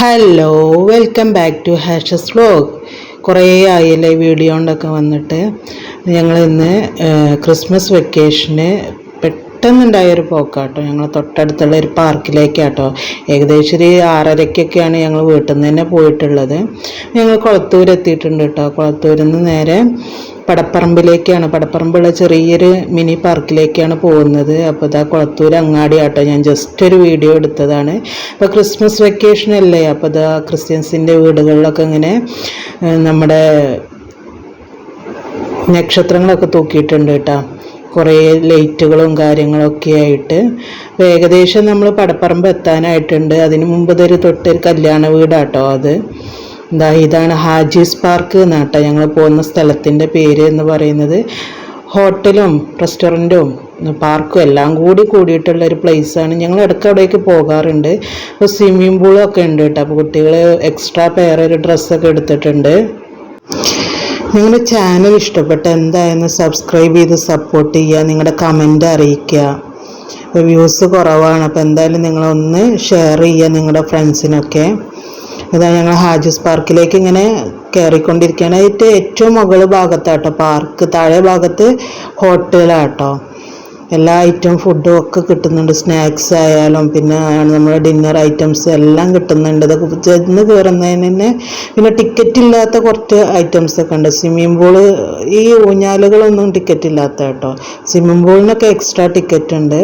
Hello welcome back to ഹാഷസ് vlog കുറേ ആയില്ലേ വീഡിയോ കൊണ്ടൊക്കെ വന്നിട്ട്. ഞങ്ങൾ ഇന്ന് ക്രിസ്മസ് വെക്കേഷന് പെട്ടെന്നുണ്ടായൊരു പോക്കാട്ടോ. ഞങ്ങൾ തൊട്ടടുത്തുള്ള ഒരു പാർക്കിലേക്കാട്ടോ. ഏകദേശം ഒരു ആറരയ്ക്കൊക്കെയാണ് ഞങ്ങൾ വീട്ടിൽ നിന്ന് തന്നെ പോയിട്ടുള്ളത്. ഞങ്ങൾ കുളത്തൂർ എത്തിയിട്ടുണ്ട് കേട്ടോ കുളത്തൂരിൽ നിന്ന് നേരെ പടപ്പറമ്പിലേക്കാണ്. പടപ്പറമ്പുള്ള ചെറിയൊരു മിനി പാർക്കിലേക്കാണ് പോകുന്നത്. അപ്പോൾ ഇതാ കുളത്തൂർ അങ്ങാടി ആട്ടോ ഞാൻ ജസ്റ്റ് ഒരു വീഡിയോ എടുത്തതാണ്. അപ്പോൾ ക്രിസ്മസ് വെക്കേഷൻ അല്ലേ? അപ്പോൾ ഇതാ ക്രിസ്ത്യൻസിന്റെ വീടുകളിലൊക്കെ ഇങ്ങനെ നമ്മുടെ നക്ഷത്രങ്ങളൊക്കെ തൂക്കിയിട്ടുണ്ട് കേട്ടോ കുറേ ലൈറ്റുകളും കാര്യങ്ങളൊക്കെ ആയിട്ട് ഏകദേശം നമ്മൾ പടപ്പറമ്പ് എത്താനായിട്ടുണ്ട്. അതിന് മുമ്പ് ഇതൊരു തൊട്ടൊരു കല്യാണ വീടാട്ടോ അത്. എന്താ ഇതാണ് ഹാജീസ് പാർക്ക് എന്നാട്ടോ ഞങ്ങൾ പോകുന്ന സ്ഥലത്തിന്റെ പേര് എന്ന് പറയുന്നത്. ഹോട്ടലും റെസ്റ്റോറന്റും പാർക്കും എല്ലാം കൂടി കൂടിയിട്ടുള്ള ഒരു പ്ലേസാണ്. ഞങ്ങൾ ഇടയ്ക്ക് അവിടേക്ക് പോകാറുണ്ട്. അപ്പോൾ സ്വിമ്മിംഗ് പൂളൊക്കെ ഉണ്ട് കേട്ടോ. അപ്പോൾ കുട്ടികൾ എക്സ്ട്രാ പെയർ ഒരു ഡ്രസ്സൊക്കെ എടുത്തിട്ടുണ്ട്. നിങ്ങളുടെ ചാനൽ ഇഷ്ടപ്പെട്ട എന്തായാലും സബ്സ്ക്രൈബ് ചെയ്ത് സപ്പോർട്ട് ചെയ്യുക നിങ്ങളുടെ കമന്റ് അറിയിക്കുക. ഇപ്പോൾ വ്യൂസ് കുറവാണ് അപ്പോൾ എന്തായാലും നിങ്ങളൊന്ന് ഷെയർ ചെയ്യുക നിങ്ങളുടെ ഫ്രണ്ട്സിനൊക്കെ അതായത് ഞങ്ങൾ ഹാജസ് പാർക്കിലേക്ക് ഇങ്ങനെ കയറിക്കൊണ്ടിരിക്കുകയാണ് ഏറ്റവും മുകൾ ഭാഗത്താട്ടോ പാർക്ക് താഴെ ഭാഗത്ത് ഹോട്ടലാട്ടോ എല്ലാ ഐറ്റം ഫുഡും ഒക്കെ കിട്ടുന്നുണ്ട്. സ്നാക്സ് ആയാലും പിന്നെ നമ്മുടെ ഡിന്നർ ഐറ്റംസ് എല്ലാം കിട്ടുന്നുണ്ട്. ഇതൊക്കെ ചെന്ന് കയറുന്നതിന് തന്നെ പിന്നെ ടിക്കറ്റ് ഇല്ലാത്ത കുറച്ച് ഐറ്റംസ് ഒക്കെ ഉണ്ട്. സ്വിമ്മിംഗ് പൂൾ ഈ ഊഞ്ഞാലുകളൊന്നും ടിക്കറ്റ് ഇല്ലാത്ത കേട്ടോ. സ്വിമ്മിംഗ് പൂളിനൊക്കെ എക്സ്ട്രാ ടിക്കറ്റ് ഉണ്ട്.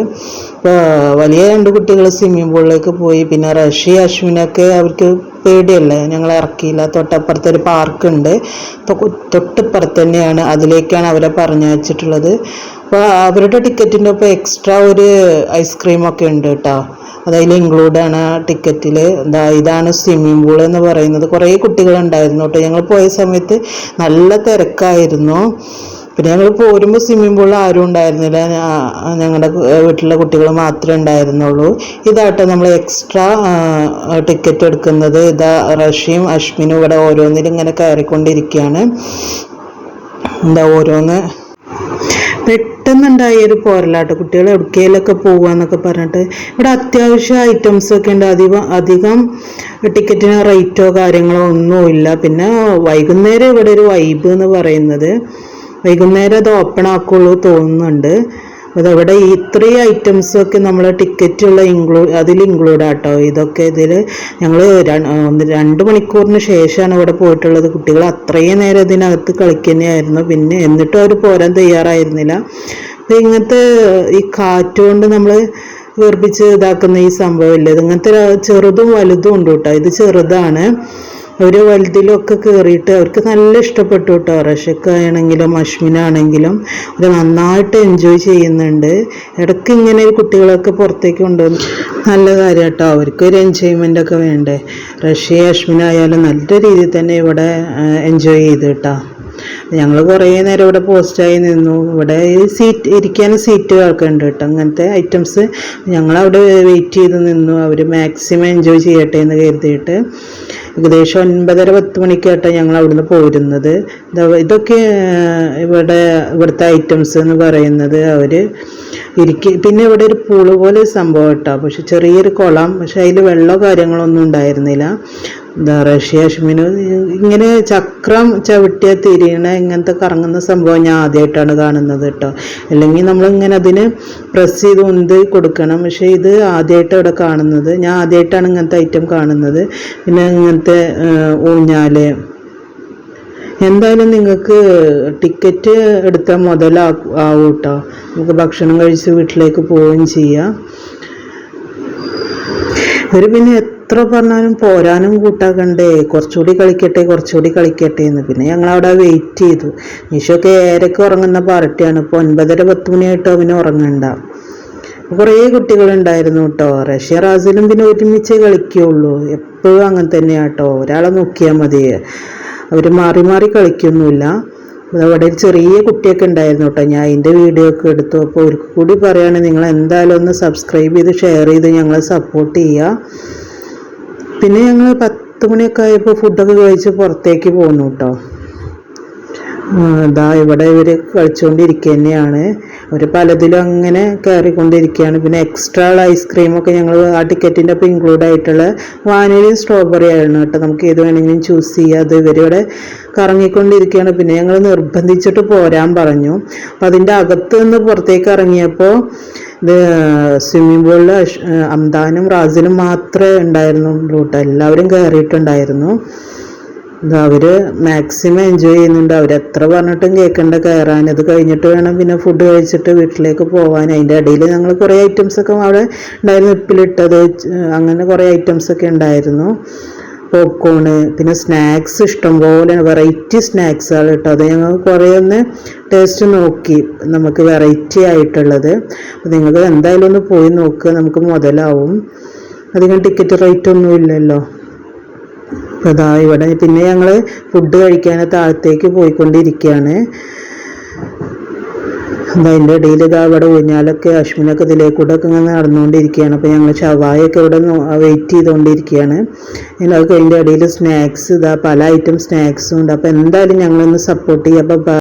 ഇപ്പോൾ വലിയ രണ്ട് കുട്ടികൾ സ്വിമ്മിംഗ് പൂളിലേക്ക് പോയി. പിന്നെ റഷി അശ്വിനൊക്കെ അവർക്ക് പേടിയല്ലേ? ഞങ്ങൾ ഇറക്കിയില്ല. തൊട്ടപ്പുറത്ത് ഒരു പാർക്ക് ഉണ്ട്. തൊട്ടിപ്പുറത്ത് തന്നെയാണ് അതിലേക്കാണ് അവരെ പറഞ്ഞയച്ചിട്ടുള്ളത്. അപ്പോൾ അവരുടെ ടിക്കറ്റിന്റെ ഒപ്പം എക്സ്ട്രാ ഒരു ഐസ്ക്രീം ഒക്കെ ഉണ്ട് കേട്ടോ ഇൻക്ലൂഡ് ആണ് ടിക്കറ്റിൽ എന്താ ഇതാണ് സ്വിമ്മിംഗ് പൂൾ എന്ന് പറയുന്നത്. കുറേ കുട്ടികളുണ്ടായിരുന്നു കേട്ടോ ഞങ്ങൾ പോയ സമയത്ത് നല്ല തിരക്കായിരുന്നു. പിന്നെ ഞങ്ങൾ പോരുമ്പോൾ സ്വിമ്മിംഗ് പൂളിൽ ആരും ഉണ്ടായിരുന്നില്ല. ഞങ്ങളുടെ വീട്ടിലെ കുട്ടികൾ മാത്രമേ ഉണ്ടായിരുന്നുള്ളൂ. ഇതാട്ടോ നമ്മൾ എക്സ്ട്രാ ടിക്കറ്റ് എടുക്കുന്നത്. ഇതാ റഷ്യയും അശ്മിനും ഇവിടെ ഓരോന്നിലും ഇങ്ങനെ കയറിക്കൊണ്ടിരിക്കുകയാണ് എന്താ ഓരോന്ന് പെട്ടെന്നുണ്ടായ ഒരു പോരലാട്ടോ. കുട്ടികൾ എവിടേക്കെങ്കിലൊക്കെ പോവാന്നൊക്കെ പറഞ്ഞിട്ട് ഇവിടെ അത്യാവശ്യ ഐറ്റംസ് ഒക്കെ ഉണ്ട്. അധികം അധികം ടിക്കറ്റിന് റേറ്റോ കാര്യങ്ങളോ ഒന്നുമില്ല പിന്നെ വൈകുന്നേരം ഇവിടെ ഒരു വൈബ് എന്ന് പറയുന്നത്. വൈകുന്നേരം അത് ഓപ്പൺ ആക്കുള്ളൂ തോന്നുന്നുണ്ട്. അതവിടെ ഈ ഇത്രയും ഐറ്റംസ് ഒക്കെ നമ്മൾ ടിക്കറ്റുള്ള ഇൻക്ലൂ അതിൽ ഇൻക്ലൂഡ് ആട്ടോ. ഇതൊക്കെ ഇതിൽ ഞങ്ങൾ രണ്ട് മണിക്കൂറിന് ശേഷമാണ് ഇവിടെ പോയിട്ടുള്ളത്. കുട്ടികൾ അത്രയും നേരം ഇതിനകത്ത് കളിക്കുന്നതായിരുന്നു. പിന്നെ എന്നിട്ടും അവർ പോരാൻ തയ്യാറായിരുന്നില്ല. അപ്പം ഇങ്ങനത്തെ ഈ കാറ്റുകൊണ്ട് നമ്മൾ വേർപ്പിച്ച് ഇതാക്കുന്ന ഈ സംഭവമില്ല ഇത് ഇങ്ങനത്തെ ര- ചെറുതും വലുതും ഉണ്ട് കേട്ടോ. ഇത് ചെറുതാണ്. അവർ വലുതിലൊക്കെ കയറിയിട്ട് അവർക്ക് നല്ല ഇഷ്ടപ്പെട്ടു കേട്ടോ റഷക്കാണെങ്കിലും അശ്വിനാണെങ്കിലും അവർ നന്നായിട്ട് എൻജോയ് ചെയ്യുന്നുണ്ട്. ഇടയ്ക്ക് ഇങ്ങനെ ഒരു കുട്ടികളൊക്കെ പുറത്തേക്ക് കൊണ്ടുവന്ന് നല്ല കാര്യം കേട്ടോ അവർക്ക് ഒരു എൻജോയ്മെന്റ് ഒക്കെ വേണ്ടേ. റഷ്യ അശ്വിനായാലും നല്ല രീതിയിൽ തന്നെ ഇവിടെ എൻജോയ് ചെയ്തു കേട്ടോ ഞങ്ങൾ കുറേ നേരം ഇവിടെ പോസ്റ്റായി നിന്നു. ഇവിടെ സീറ്റ് ഇരിക്കാൻ സീറ്റുകളൊക്കെ ഉണ്ട് കേട്ടോ അങ്ങനത്തെ ഐറ്റംസ് ഞങ്ങളവിടെ വെയിറ്റ് ചെയ്ത് നിന്നു. അവർ മാക്സിമം എൻജോയ് ചെയ്യട്ടെ എന്ന് കരുതിയിട്ട്. ഏകദേശം ഒൻപതര പത്ത് മണിക്കായിട്ടാണ് ഞങ്ങൾ അവിടുന്ന് പോയിരുന്നത്. ഇതാ ഇതൊക്കെ ഇവിടെ ഇവിടുത്തെ ഐറ്റംസ് എന്ന് പറയുന്നത് അവർ ഇരിക്കി പിന്നെ ഇവിടെ ഒരു പൂൾ പോലെ സംഭവം കേട്ടോ. പക്ഷെ ചെറിയൊരു കുളം പക്ഷെ അതിൽ വെള്ളമോ കാര്യങ്ങളൊന്നും ഉണ്ടായിരുന്നില്ല. എന്താ റഷ്യ അശ്മിന് ഇങ്ങനെ ചക്രം ചവിട്ടിയ തിരിയണ ഇങ്ങനത്തെ കറങ്ങുന്ന സംഭവം ഞാൻ ആദ്യമായിട്ടാണ് കാണുന്നത് കേട്ടോ. അല്ലെങ്കിൽ നമ്മളിങ്ങനെ അതിന് പ്രസ് ചെയ്ത് ഉന്ത് കൊടുക്കണം. പക്ഷേ ഇത് ആദ്യമായിട്ട് ഇവിടെ കാണുന്നത്. ഞാൻ ആദ്യമായിട്ടാണ് ഇങ്ങനത്തെ ഐറ്റം കാണുന്നത്. പിന്നെ ഇങ്ങനത്തെ ഊഞ്ഞാൽ. എന്തായാലും നിങ്ങൾക്ക് ടിക്കറ്റ് എടുത്താൽ മുതലാക്കും ആവും കേട്ടോ. നമുക്ക് ഭക്ഷണം കഴിച്ച് വീട്ടിലേക്ക് പോവുകയും ചെയ്യാം. ഇവർ പിന്നെ എത്ര പറഞ്ഞാലും പോരാനും കൂട്ടാക്കണ്ടേ? കുറച്ചുകൂടി കളിക്കട്ടെ കുറച്ചുകൂടി കളിക്കട്ടെ എന്ന്. പിന്നെ ഞങ്ങൾ അവിടെ വെയിറ്റ് ചെയ്തു. നിഷൊക്കെ ഏരൊക്കെ ഉറങ്ങുന്ന പാർട്ടിയാണ്. ഇപ്പോൾ ഒൻപതര പത്ത് മണിയായിട്ട് അവന് ഉറങ്ങണ്ട. കുറേ കുട്ടികളുണ്ടായിരുന്നു കേട്ടോ. റഷ്യ റാസിലും പിന്നെ ഒരുമിച്ച് കളിക്കുകയുള്ളൂ എപ്പോഴും അങ്ങനെ തന്നെയാട്ടോ ഒരാളെ നോക്കിയാൽ മതി. അവർ മാറി മാറി കളിക്കൊന്നുമില്ല. അവിടെ ഒരു ചെറിയ കുട്ടിയൊക്കെ ഉണ്ടായിരുന്നു കേട്ടോ. ഞാൻ അതിന്റെ വീഡിയോ ഒക്കെ എടുത്തു. അപ്പോൾ ഒരു കൂടി പറയുകയാണെങ്കിൽ നിങ്ങൾ എന്തായാലും ഒന്ന് സബ്സ്ക്രൈബ് ചെയ്ത് ഷെയർ ചെയ്ത് ഞങ്ങളെ സപ്പോർട്ട് ചെയ്യുക. പിന്നെ ഞങ്ങൾ പത്ത് മണിയൊക്കെ ആയപ്പോൾ ഫുഡൊക്കെ കഴിച്ച് പുറത്തേക്ക് പോന്നു കേട്ടോ. ഇതാ ഇവിടെ ഇവർ കളിച്ചുകൊണ്ടിരിക്കുക തന്നെയാണ് അവർ പലതിലും അങ്ങനെ കയറിക്കൊണ്ടിരിക്കുകയാണ് പിന്നെ എക്സ്ട്രാ ഉള്ള ഐസ്ക്രീമൊക്കെ ഞങ്ങൾ ആ ടിക്കറ്റിന്റെ ഒപ്പം ഇൻക്ലൂഡ് ആയിട്ടുള്ള വാനിലയും സ്ട്രോബെറി ആയിരുന്നു കേട്ടോ. നമുക്ക് ഏത് വേണമെങ്കിലും ചൂസ് ചെയ്യാം. അത് ഇവരിവിടെ കറങ്ങിക്കൊണ്ടിരിക്കുകയാണ്. പിന്നെ ഞങ്ങൾ നിർബന്ധിച്ചിട്ട് പോരാൻ പറഞ്ഞു. അപ്പം അതിന്റെ അകത്ത് നിന്ന് പുറത്തേക്ക് ഇറങ്ങിയപ്പോൾ ഇത് സ്വിമ്മിംഗ് പൂളിൽ അംദാനും റാസിനും മാത്രമേ ഉണ്ടായിരുന്നുള്ളൂ കേട്ടോ. എല്ലാവരും കയറിയിട്ടുണ്ടായിരുന്നു അവർ മാക്സിമം എൻജോയ് ചെയ്യുന്നുണ്ട്. അവർ എത്ര പറഞ്ഞിട്ടും കേൾക്കേണ്ട. കയറാൻ അത് കഴിഞ്ഞിട്ട് വേണം പിന്നെ ഫുഡ് കഴിച്ചിട്ട് വീട്ടിലേക്ക് പോകാൻ അതിന്റെ ഇടയിൽ ഞങ്ങൾ കുറേ ഐറ്റംസ് ഒക്കെ അവിടെ ഉണ്ടായിരുന്നു. ഉപ്പിലിട്ടത് അങ്ങനെ കുറേ ഐറ്റംസ് ഒക്കെ ഉണ്ടായിരുന്നു. പോപ്കോണ് പിന്നെ സ്നാക്സ് ഇഷ്ടംപോലെ വെറൈറ്റി സ്നാക്സാണ് കേട്ടോ. അത് ഞങ്ങൾ കുറേ ഒന്ന് ടേസ്റ്റ് നോക്കി. നമുക്ക് വെറൈറ്റി ആയിട്ടുള്ളത്. അപ്പോൾ നിങ്ങൾക്ക് എന്തായാലും ഒന്ന് പോയി നോക്കുക നമുക്ക് മുതലാവും. അധികം ടിക്കറ്റ് റേറ്റ് ഒന്നും ഇല്ലല്ലോ. ഇതാ ഇവിടെ പിന്നെ ഞങ്ങൾ ഫുഡ് കഴിക്കാൻ താഴത്തേക്ക് പോയിക്കൊണ്ടിരിക്കുകയാണ് അതിന്റെ ഇടയിൽ ഇതാ ഇവിടെ ഊഞ്ഞാലൊക്കെ അശ്വിനൊക്കെ ഇതിലേക്കൂടെ ഒക്കെ ഇങ്ങനെ നടന്നുകൊണ്ടിരിക്കുകയാണ് അപ്പോൾ ഞങ്ങൾ ഷവായൊക്കെ ഇവിടെ വെയിറ്റ് ചെയ്തുകൊണ്ടിരിക്കുകയാണ് പിന്നെ അത് അതിന്റെ ഇടയിൽ സ്നാക്സ് ഇതാ പല ഐറ്റം സ്നാക്സും ഉണ്ട്. അപ്പോൾ എന്തായാലും ഞങ്ങളൊന്ന് സപ്പോർട്ട് ചെയ്യുക അപ്പോൾ